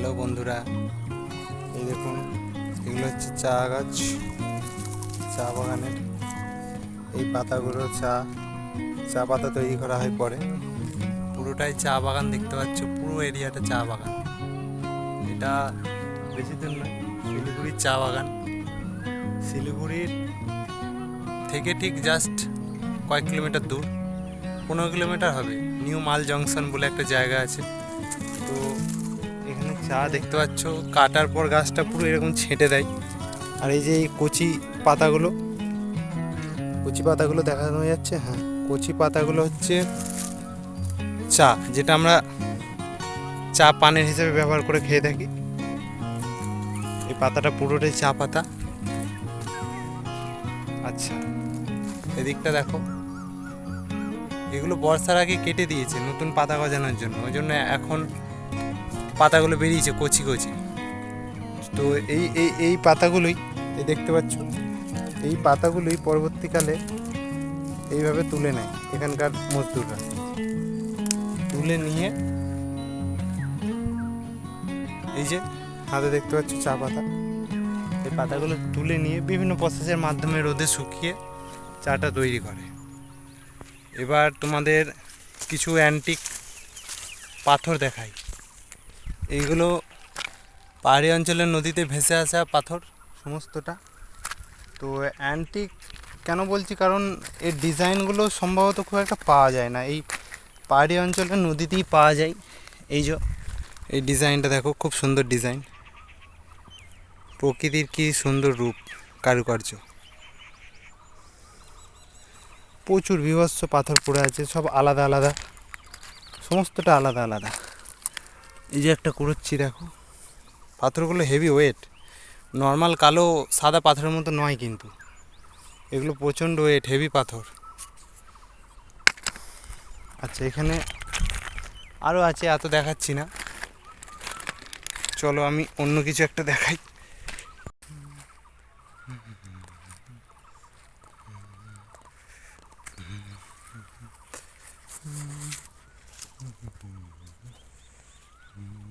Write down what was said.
Hello বন্ধুরা, এই দেখুন, এগুলো হচ্ছে চা গাছ, চা বাগানের। এই পাতাগুলো চা চা পাতা তৈরি করা হয় পরে। পুরোটাই চা বাগান দেখতে পাচ্ছ, পুরো এরিয়াটা চা বাগান। এটা বেশি দূর নয়, শিলিগুড়ির চা বাগান। শিলিগুড়ির থেকে ঠিক জাস্ট কয়েক কিলোমিটার দূর, পনেরো কিলোমিটার হবে, নিউ মাল জংশন বলে একটা জায়গা আছে। তো চা দেখতে পাচ্ছ, কাটার পর গাছটা পুরো এরকম ছেঁটে দেয়। আর এই যে এই কচি পাতাগুলো কচি পাতাগুলো দেখানো যাচ্ছে হ্যাঁ কচি পাতাগুলো হচ্ছে চা, যেটা আমরা চা পানের হিসেবে ব্যবহার করে খেয়ে থাকি। এই পাতাটা পুরোটাই চা পাতা। আচ্ছা এদিকটা দেখো। এগুলো বর্ষার আগে কেটে দিয়েছে, নতুন পাতা গজানোর জন্য। ওই জন্য এখন পাতাগুলো বেরিয়েছে, কচি কচি। তো এই এই এই পাতাগুলোই, এই দেখতে পাচ্ছ, এই পাতাগুলোই পরবর্তীকালে এইভাবে তুলে নেয় এখানকার মজদুররা। তুলে নিয়ে এই যে হাতে দেখতে পাচ্ছ চা পাতা। এই পাতাগুলো তুলে নিয়ে বিভিন্ন প্রসেসের মাধ্যমে রোদে শুকিয়ে চাটা তৈরি করে। এবার তোমাদের কিছু অ্যান্টিক পাথর দেখাই। এইগুলো পাহাড়ি অঞ্চলের নদীতে ভেসে আসা পাথর সমস্তটা। তো অ্যান্টিক কেন বলছি? কারণ এর ডিজাইনগুলো সম্ভবত খুব একটা পাওয়া যায় না। এই পাহাড়ি অঞ্চলের নদীতেই পাওয়া যায়। এই যে, এই ডিজাইনটা দেখো, খুব সুন্দর ডিজাইন। প্রকৃতির কি সুন্দর রূপ, কারুকার্য। প্রচুর বিভৎস পাথর পড়ে আছে, সব আলাদা আলাদা, সমস্তটা আলাদা আলাদা। এই যে একটা কুড়োচ্ছি, দেখো। পাথরগুলো হেভি ওয়েট নর্মাল কালো, সাদা পাথরের মতো নয় কিন্তু। এগুলো প্রচণ্ড ওয়েট হেভি পাথর। আচ্ছা এখানে আরও আছে, এত দেখাচ্ছি না। চলো, আমি অন্য কিছু একটা দেখাই। Mm-hmm.